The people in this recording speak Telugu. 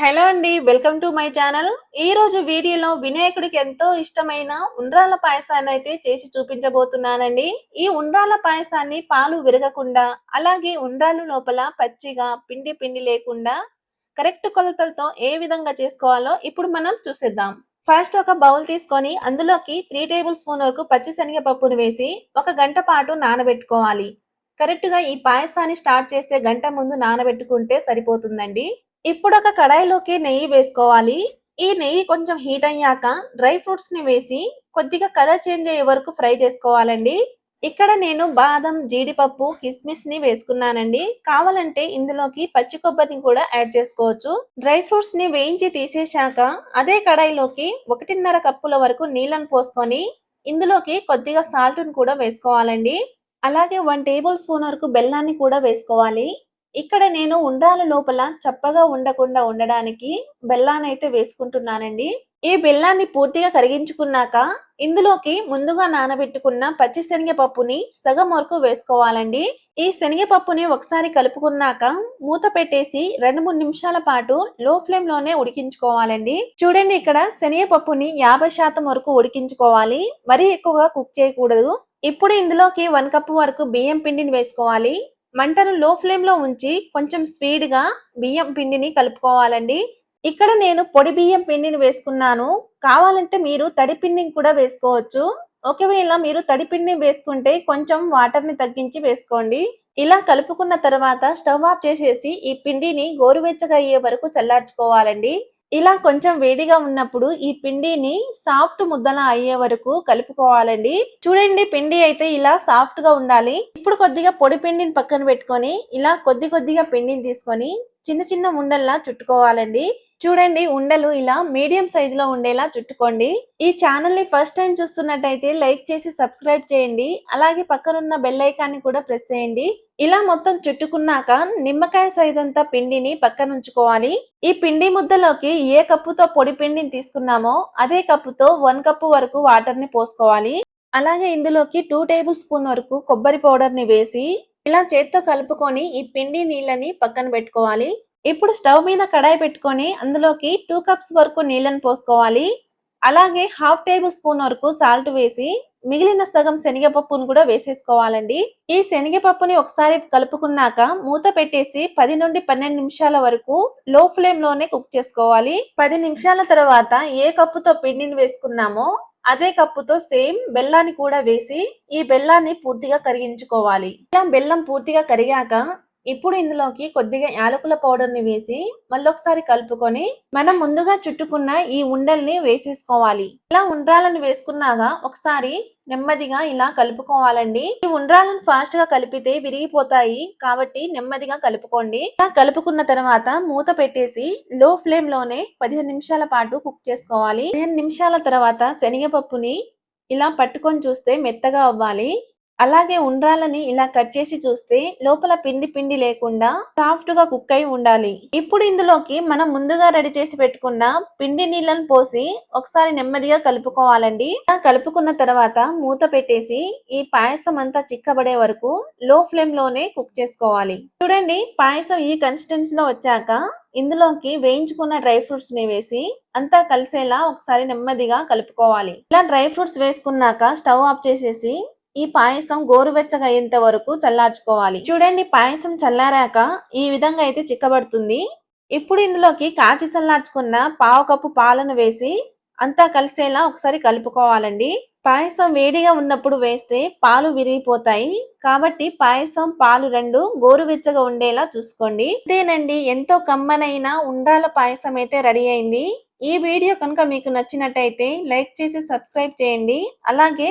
హలో అండి వెల్కమ్ టు మై ఛానల్. ఈ రోజు వీడియోలో వినాయకుడికి ఎంతో ఇష్టమైన ఉండ్రాల పాయసాన్ని అయితే చేసి చూపించబోతున్నానండి. ఈ ఉండ్రాల పాయసాన్ని పాలు విరగకుండా అలాగే ఉండ్రాలు లోపల పచ్చిగా పిండి పిండి లేకుండా కరెక్ట్ కొలతలతో ఏ విధంగా చేసుకోవాలో ఇప్పుడు మనం చూసేద్దాం. ఫస్ట్ ఒక బౌల్ తీసుకొని అందులోకి త్రీ టేబుల్ స్పూన్ వరకు పచ్చి శనగపప్పును వేసి ఒక గంట పాటు నానబెట్టుకోవాలి. కరెక్ట్గా ఈ పాయసాన్ని స్టార్ట్ చేసే గంట ముందు నానబెట్టుకుంటే సరిపోతుందండి. ఇప్పుడు ఒక కడాయిలోకి నెయ్యి వేసుకోవాలి. ఈ నెయ్యి కొంచెం హీట్ అయ్యాక డ్రై ఫ్రూట్స్ని వేసి కొద్దిగా కలర్ చేంజ్ అయ్యే వరకు ఫ్రై చేసుకోవాలండి. ఇక్కడ నేను బాదం జీడిపప్పు కిస్మిస్ని వేసుకున్నానండి. కావాలంటే ఇందులోకి పచ్చి కొబ్బరిని కూడా యాడ్ చేసుకోవచ్చు. డ్రై ఫ్రూట్స్ని వేయించి తీసేశాక అదే కడాయిలోకి ఒకటిన్నర కప్పుల వరకు నీళ్ళను పోసుకొని ఇందులోకి కొద్దిగా సాల్ట్ కూడా వేసుకోవాలండి. అలాగే వన్ టేబుల్ స్పూన్ వరకు బెల్లాన్ని కూడా వేసుకోవాలి. ఇక్కడ నేను ఉండ్రాల లోపల చప్పగా ఉండకుండా ఉండడానికి బెల్లాన్ని అయితే వేసుకుంటున్నానండి. ఈ బెల్లాన్ని పూర్తిగా కరిగించుకున్నాక ఇందులోకి ముందుగా నానబెట్టుకున్న పచ్చి శనగపప్పుని సగం వరకు వేసుకోవాలండి. ఈ శనగపప్పుని ఒకసారి కలుపుకున్నాక మూత పెట్టేసి రెండు మూడు నిమిషాల పాటు లో ఫ్లేమ్లోనే ఉడికించుకోవాలండి. చూడండి ఇక్కడ శనగపప్పుని యాభై శాతం వరకు ఉడికించుకోవాలి. మరీ ఎక్కువగా కుక్ చేయకూడదు. ఇప్పుడు ఇందులోకి వన్ కప్ వరకు బియ్యం పిండిని వేసుకోవాలి. మంటను లో ఫ్లేమ్లో ఉంచి కొంచెం స్పీడ్గా బియ్యం పిండిని కలుపుకోవాలండి. ఇక్కడ నేను పొడి బియ్యం పిండిని వేసుకున్నాను. కావాలంటే మీరు తడి పిండిని కూడా వేసుకోవచ్చు. ఒకవేళ మీరు తడి పిండిని వేసుకుంటే కొంచెం వాటర్ని తగ్గించి వేసుకోండి. ఇలా కలుపుకున్న తర్వాత స్టవ్ ఆఫ్ చేసేసి ఈ పిండిని గోరువెచ్చగా అయ్యే వరకు చల్లార్చుకోవాలండి. ఇలా కొంచెం వేడిగా ఉన్నప్పుడు ఈ పిండిని సాఫ్ట్ ముద్దలా అయ్యే వరకు కలుపుకోవాలండి. చూడండి పిండి అయితే ఇలా సాఫ్ట్గా ఉండాలి. ఇప్పుడు కొద్దిగా పొడి పిండిని పక్కన పెట్టుకొని ఇలా కొద్ది కొద్దిగా పిండిని తీసుకొని చిన్న చిన్న ఉండల్లా చుట్టుకోవాలండి. చూడండి ఉండలు ఇలా మీడియం సైజ్లో ఉండేలా చుట్టుకోండి. ఈ ఛానల్ని ఫస్ట్ టైం చూస్తున్నట్టయితే లైక్ చేసి సబ్స్క్రైబ్ చేయండి. అలాగే పక్కనున్న బెల్ ఐకాన్ని కూడా ప్రెస్ చేయండి. ఇలా మొత్తం చుట్టుకున్నాక నిమ్మకాయ సైజ్ అంతా పిండిని పక్కన ఉంచుకోవాలి. ఈ పిండి ముద్దలోకి ఏ కప్పుతో పొడి పిండిని తీసుకున్నామో అదే కప్పుతో వన్ కప్పు వరకు వాటర్ని పోసుకోవాలి. అలాగే ఇందులోకి టూ టేబుల్ స్పూన్ వరకు కొబ్బరి పౌడర్ని వేసి ఇలా చేత్తో కలుపుకొని ఈ పిండి నీళ్ళని పక్కన పెట్టుకోవాలి. ఇప్పుడు స్టవ్ మీద కడాయి పెట్టుకొని అందులోకి టూ కప్స్ వరకు నీళ్ళని పోసుకోవాలి. అలాగే హాఫ్ టేబుల్ స్పూన్ వరకు సాల్ట్ వేసి మిగిలిన సగం శనగపప్పును కూడా వేసేసుకోవాలండి. ఈ శనగపప్పుని ఒకసారి కలుపుకున్నాక మూత పెట్టేసి పది నుండి పన్నెండు నిమిషాల వరకు లో ఫ్లేమ్లోనే కుక్ చేసుకోవాలి. పది నిమిషాల తర్వాత ఏ కప్పుతో పిండిని వేసుకున్నామో అదే కప్పుతో సేమ్ బెల్లాన్ని కూడా వేసి ఈ బెల్లాన్ని పూర్తిగా కరిగించుకోవాలి. ఇలా బెల్లం పూర్తిగా కరిగాక ఇప్పుడు ఇందులోకి కొద్దిగా యాలకుల పౌడర్ని వేసి మళ్ళీ ఒకసారి కలుపుకొని మనం ముందుగా చుట్టుకున్న ఈ ఉండల్ని వేసేసుకోవాలి. ఇలా ఉండ్రాలను వేసుకున్నాక ఒకసారి నెమ్మదిగా ఇలా కలుపుకోవాలండి. ఈ ఉండ్రాలను ఫాస్ట్గా కలిపితే విరిగిపోతాయి కాబట్టి నెమ్మదిగా కలుపుకోండి. ఇలా కలుపుకున్న తర్వాత మూత పెట్టేసి లో ఫ్లేమ్లోనే పదిహేను నిమిషాల పాటు కుక్ చేసుకోవాలి. పదిహేను నిమిషాల తర్వాత శనగపప్పుని ఇలా పట్టుకొని చూస్తే మెత్తగా అవ్వాలి. అలాగే ఉండ్రాలని ఇలా కట్ చేసి చూస్తే లోపల పిండి పిండి లేకుండా సాఫ్ట్గా కుక్ అయి ఉండాలి. ఇప్పుడు ఇందులోకి మనం ముందుగా రెడీ చేసి పెట్టుకున్న పిండి నీళ్ళని పోసి ఒకసారి నెమ్మదిగా కలుపుకోవాలండి. కలుపుకున్న తర్వాత మూత పెట్టేసి ఈ పాయసం అంతా చిక్కబడే వరకు లో ఫ్లేమ్లోనే కుక్ చేసుకోవాలి. చూడండి పాయసం ఈ కన్సిస్టెన్సీ లో వచ్చాక ఇందులోకి వేయించుకున్న డ్రై ఫ్రూట్స్ని వేసి అంతా కలిసేలా ఒకసారి నెమ్మదిగా కలుపుకోవాలి. ఇలా డ్రై ఫ్రూట్స్ వేసుకున్నాక స్టవ్ ఆఫ్ చేసేసి ఈ పాయసం గోరువెచ్చగా అయ్యేంత వరకు చల్లార్చుకోవాలి. చూడండి పాయసం చల్లారాక ఈ విధంగా అయితే చిక్కబడుతుంది. ఇప్పుడు ఇందులోకి కాచి చల్లార్చుకున్న పావు కప్పు పాలను వేసి అంతా కలిసేలా ఒకసారి కలుపుకోవాలండి. పాయసం వేడిగా ఉన్నప్పుడు వేస్తే పాలు విరిగిపోతాయి. కాబట్టి పాయసం పాలు రెండు గోరువెచ్చగా ఉండేలా చూసుకోండి. ఇదేనండి ఎంతో కమ్మనైన ఉండ్రాల పాయసం అయితే రెడీ అయింది. ఈ వీడియో కనుక మీకు నచ్చినట్టయితే లైక్ చేసి సబ్స్క్రైబ్ చేయండి. అలాగే